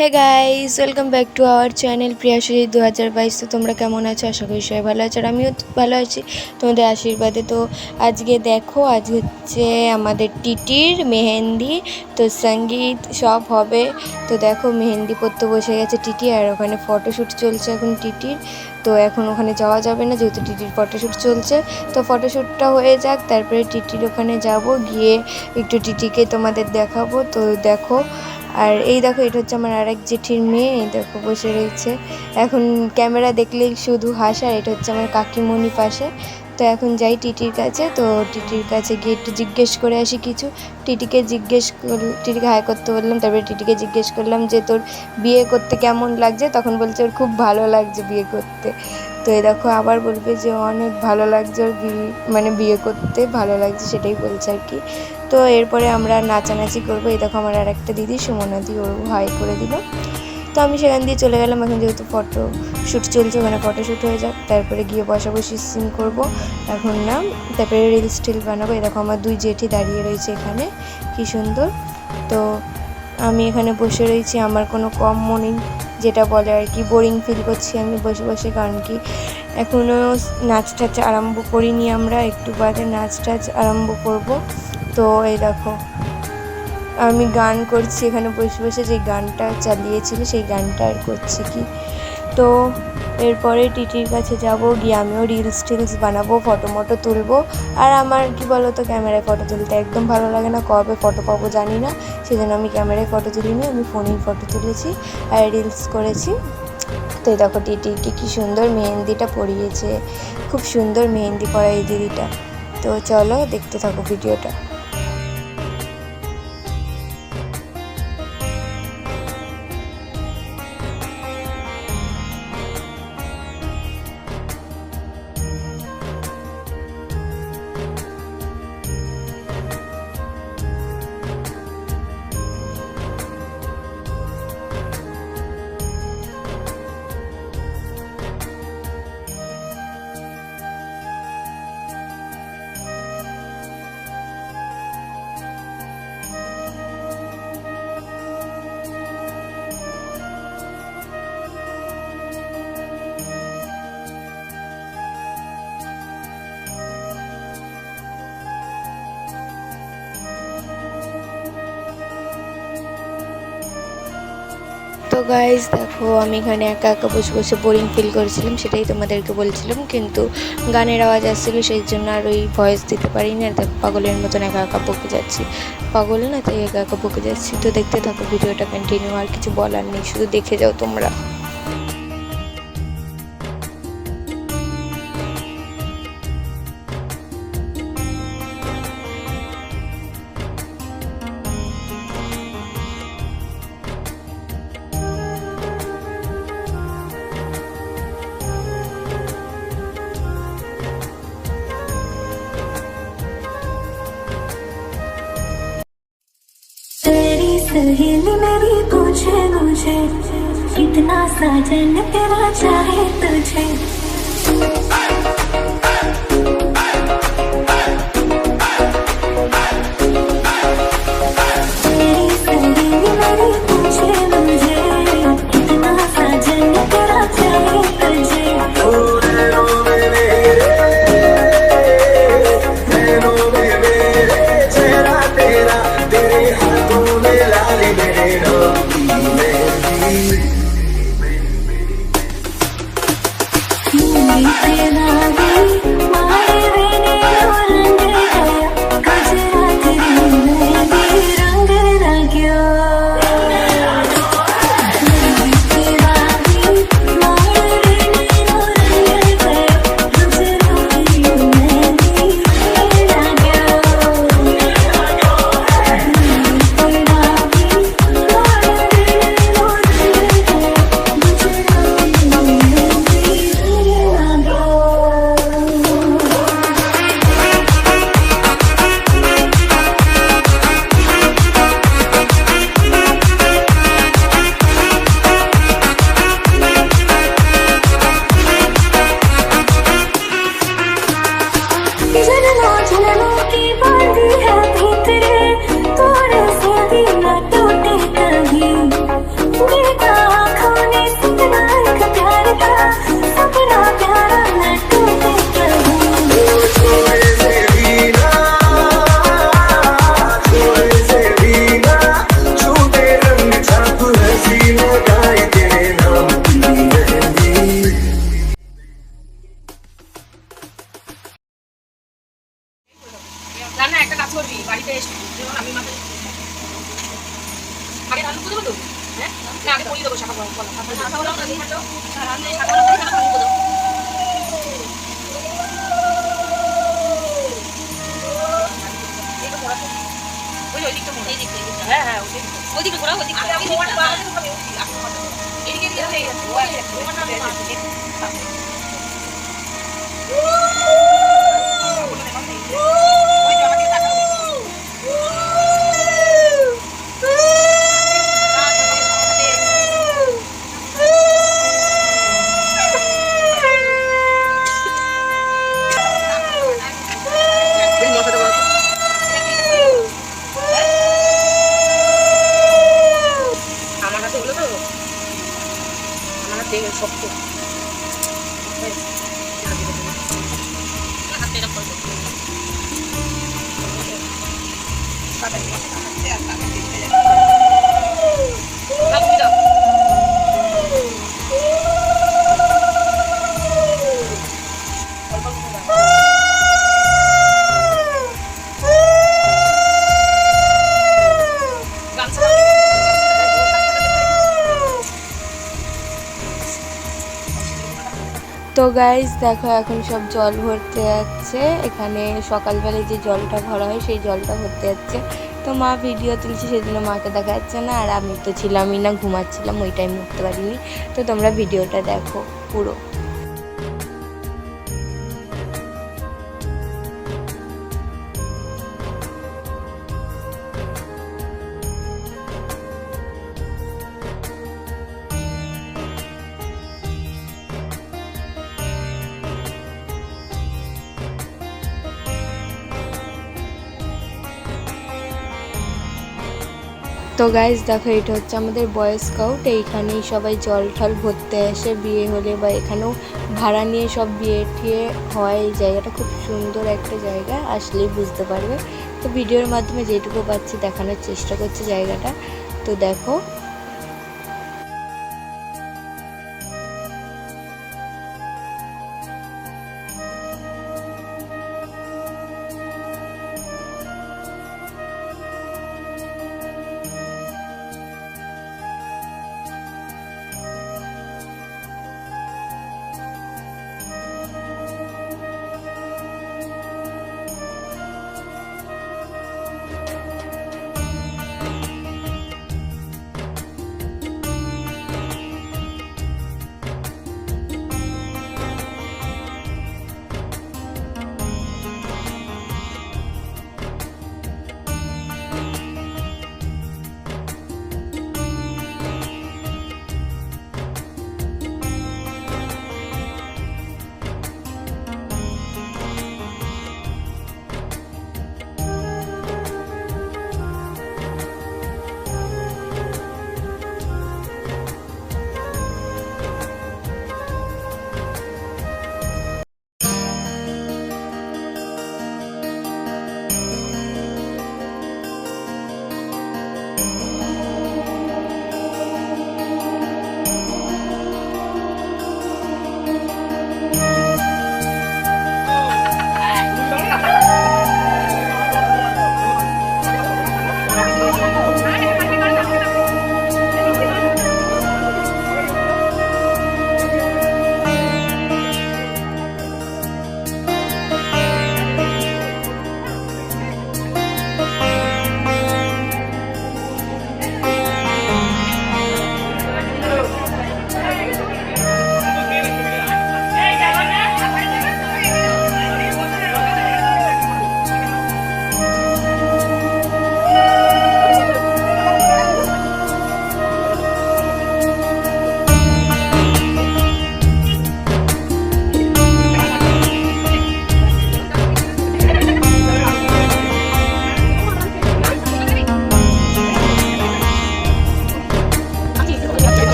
Hey guys welcome back to our channel Priyashree দু হাজার বাইশ। তো তোমরা কেমন আছো? আশা করি সবাই ভালো আছো আর আমিও ভালো আছি। তোমাদের আশীর্বাদে। তো আজকে দেখো, আজ হচ্ছে আমাদের টিটির মেহেন্দি। তো সংগীত সব হবে। তো দেখো, মেহেন্দি পড়তে বসে গেছে টিটি আর ওখানে ফটোশ্যুট চলছে এখন টিটির। তো এখন ওখানে যাওয়া যাবে না, যেহেতু টিটির ফটোশ্যুট চলছে। তো ফটোশ্যুটটা হয়ে যাক, তারপরে টিটির ওখানে যাব। গিয়ে একটু টিটিকে তোমাদের দেখাবো। তো দেখো আর এই দেখো, এটা হচ্ছে আমার আরেক জেঠির মেয়ে, এই দেখো বসে রয়েছে। এখন ক্যামেরা দেখলেই শুধু হাসার এটা হচ্ছে আমার কাকিমণি পাশে। তো এখন যাই টিটির কাছে, তো টিটির কাছে গিয়ে একটু জিজ্ঞেস করে আসি কিছু। টিটিকে জিজ্ঞেস টিটিকে হাই করতে বললাম, তারপরে টিটিকে জিজ্ঞেস করলাম যে, তোর বিয়ে করতে কেমন লাগছে? তখন বলছে, ওর খুব ভালো লাগছে বিয়ে করতে। তো এই দেখো, আবার বলবে যে, অনেক ভালো লাগছে ওর বিয়ে মানে বিয়ে করতে, ভালো লাগছে, সেটাই বলছে আর কি। তো এরপরে আমরা নাচানাচি করব। এই দেখো আমার আর একটা দিদি সুমনা দি ওর হাই করে দিল। তো আমি সেখান দিয়ে চলে গেলাম। এখন যেহেতু ফটো শ্যুট চলছে, ওখানে ফটো শ্যুট হয়ে যাক। তারপরে গিয়ে বসাবসি সিন করব। এখন না, তারপরে রিলস টিল বানাবো। এই দেখো আমার দুই জেঠি দাঁড়িয়ে রয়েছে এখানে। কি সুন্দর। তো আমি এখানে বসে রয়েছি। আমার কোনো কম মনে যেটা বলে আর কি বোরিং ফিল করছি আমি বসে বসে। কারণ কি এখনও নাচ টাচ আরম্ভ করিনি আমরা, একটু বাদে নাচ টাচ আরম্ভ করব। তো এই দেখো, আমি গান করছি, এখানে বসে বসে যে গানটা চালিয়েছিল সেই গানটা আর করছি কি। তো এরপরে টিটির কাছে যাব, গিয়ে আমিও রিলস টিলস বানাবো ফটো মটো তুলবো। আর আমার কি বলো তো ক্যামেরায় ফটো তুলতে একদম ভালো লাগে না, কবে ফটো পাবো জানি না। সেই জন্য আমি ক্যামেরায় ফটো তুলিনি, আমি ফোনেই ফটো তুলেছি, আর রিলস করেছি। তো এই দেখো দিদি কি সুন্দর মেহেন্দিটা পরিয়েছে। খুব সুন্দর মেহেন্দি পরা এই দিদিটা। তো চলো দেখতে থাকো ভিডিওটা। গাইজ দেখো, আমি এখানে একা একা বসে বসে বোরিং ফিল করেছিলাম, সেটাই তোমাদেরকে বলছিলাম, কিন্তু গানের আওয়াজ আসছিল, সেই জন্য আর ওই ভয়েস দিতে পারিনি, আর দেখো, পাগলের মতন একা একা বকে যাচ্ছি। পাগল না, তাই একা একা বকে যাচ্ছি, তো দেখতে থাকো, ভিডিওটা কন্টিনিউ আর কিছু বলার নেই, শুধু দেখে যাও তোমরা। कितना साजन तेरा चाहे तुझे। একটা কাজ করবি বাড়িতে এসে যেমন আমি মাথা আগে ধান পুজো দেবো হ্যাঁ? আগে পরিয়ে দেবো শাখা বলা। শাখা বলা শাখা বলা। করে। হ্যাঁ হ্যাঁ আপনি মোড়াটা ঘোরাও। এদিকে এদিকে হয়ে গেছে, Bye-bye. গাইজ দেখো এখন সব জল ভরতে যাচ্ছে। এখানে সকালবেলায় যে জলটা ভরা হয়, সেই জলটা ভরতে যাচ্ছে। তো মা ভিডিও তুলছে, সেজন্য মাকে দেখা যাচ্ছে না। আর আমি তো ছিলামই না, ঘুমাচ্ছিলাম, ওই টাইম উঠতে পারিনি। তো তোমরা ভিডিওটা দেখো পুরো। তো গাইজ দেখো, এটা হচ্ছে আমাদের বয়স স্কাউট এইখানেই সবাই জল ঠল ভরতে আসে। বিয়ে হলে বা এখানেও ভাড়া নিয়ে সব বিয়ে টিয়ে হয়। এই জায়গাটা খুব সুন্দর একটা জায়গা, আসলেই বুঝতে পারবে। তো ভিডিওর মাধ্যমে যেটুকু পাচ্ছি দেখানোর চেষ্টা করছি জায়গাটা। তো দেখো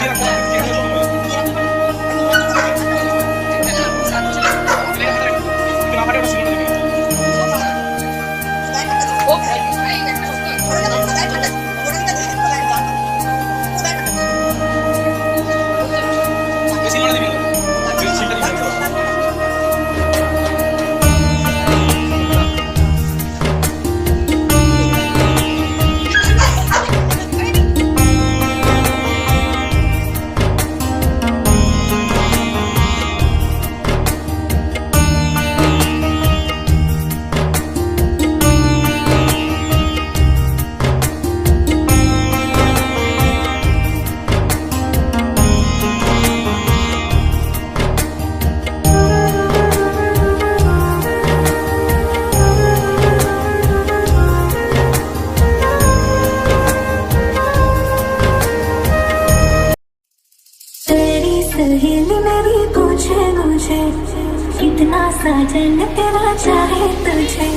Yeah. सहेल मेरी पूछे मुझे कितना साजन तेरा चाहे तुझे।